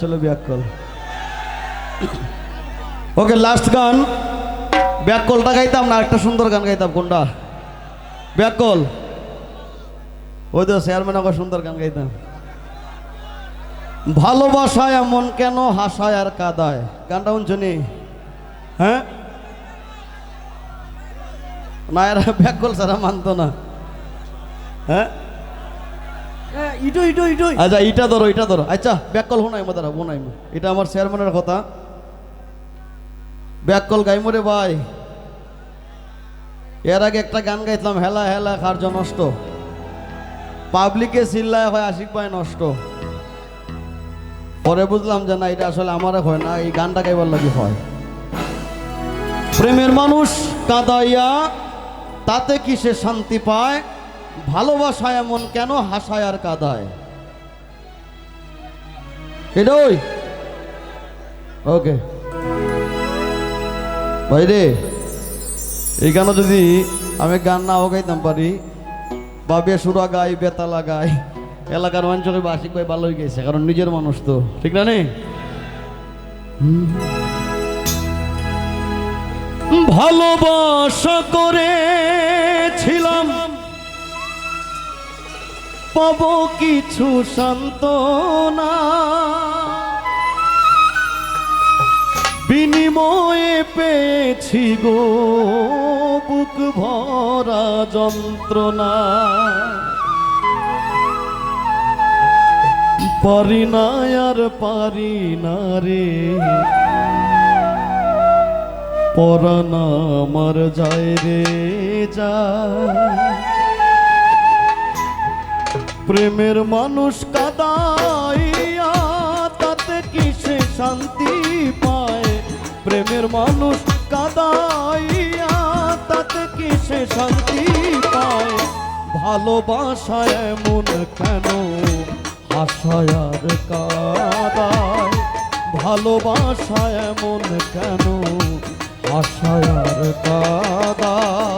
চলো ব্যাককল। Okay last গান। ব্যাককলটা গাইতাম না একটা সুন্দর গান গাইতাম কোনটা? ব্যাককল। ওই তো চেয়ারম্যান আবার সুন্দর গান গাইতাম। ভালোবাসায় এমন কেন হাসায় আর কাদায়? গানটা শুনছনি হ্যাঁ? না এরা ব্যাককল ছাড়া মানতো না। হ্যাঁ, ইটো ইটো ইটো। আচ্ছা ইটা ধরো ইটা ধরো। আচ্ছা ব্যাককল শোনাই মো দাঁড়া বোনাই এটা আমার চেয়ারম্যানের কথা। ব্যাককল গাইমো রে ভাই। এর আগে একটা গান গাইছিলাম হেলা হেলা, কার্য নষ্ট। পাবলিকে চিল্লায় হয়, আশিক ভাই নষ্ট। পরে বুঝলাম যে না, এটা আসলে আমার হয় না, এই গানটা গাইবার লাগি হয়। প্রেমের মানুষ কাদাইয়া, তাতে কি সে শান্তি পায়? ভালোবাসা এমন কেন হাসায় আর কাদায়? ওকে। ভাই রে, এই গানও যদি আমি গান নাও গাইতাম পারি বা বেসুরা গাই বেতালা গাই এলাকার মানুষকে বাসিক ভাই ভালোই গেছে কারণ নিজের মানুষ তো, ঠিক না নেই ভালোবাসা করেছিলাম পাব কিছু সান্ত্বনা। বিনিময়ে পেয়েছি গো বুক ভরা যন্ত্রণা। পারি না আর পারি না রে। পরানা আমার যায় রে, যায়। প্রেমের মানুষ কাদাইয়া, তাতে কিসে শান্তি পায়? প্রেমের মানুষ কাদাইয়া, তাতে কিসে শান্তি পায়? ভালোবাসায় এমন কেন? হাসায় আর কাদায়। ভালোবাসা এমন কেন? হাসায় আর কাদায়।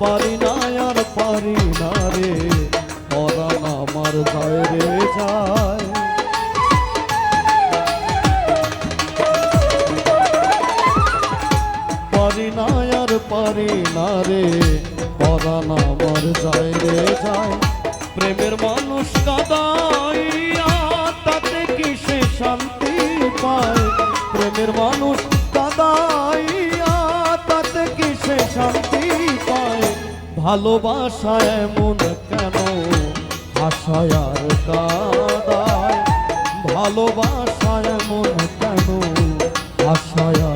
পারি না আর পারি না রে পরাণ আমার যায় রে যায়। পারি না আর পারি না রে পরাণ আমার যায় যায়। প্রেমের মানুষ কাদাইয়া, তাতে কিসে শান্তি পায়? প্রেমের মানুষ ভালোবাসা এমন কেন? আশায়ার কাদায় ভালোবাসা এমন কেন? হাসায়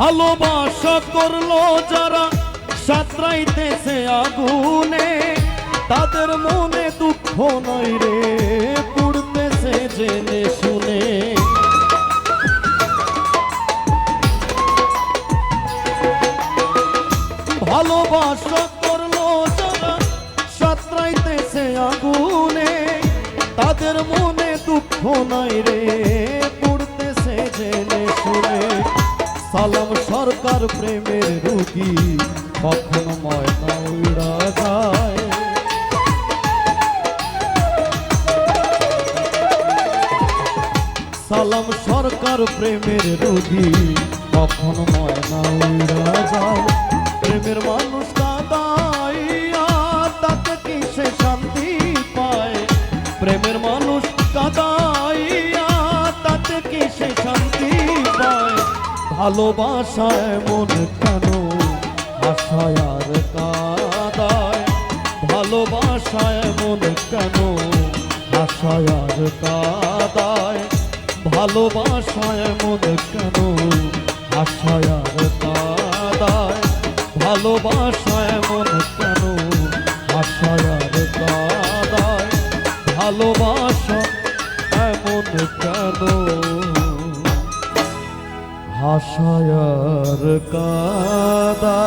ভালোবাসা করল যারা, সাঁতরাইতেছে আগুনে। তাদের মনে দুঃখ নয় রে, পুড়তেছে জেনে শুনে। ভালোবাসা করল যারা, সাঁতরাইতেছে আগুনে। তাদের মনে দুঃখ নাই রে, পড়তেছে জেনে শুনে। সালাম, সরকার প্রেমের রুগী, কখনো ময়না উড়া যায়। সালাম, সরকার প্রেমের রুগী, কখনো ময়না উড়া যায়। ভালোবাসায় মন কেন? আশায় আর কাদায়। ভালোবাসায় মন কেন? আশায় আর কাদায়। ভালোবাসায় মন কেন? আশায় আর কাদায়। ভালোবাসায় মন কেন? আশায় আর কাদায়। ভালোবাসা এমন কেন? হাসায়ার কাদা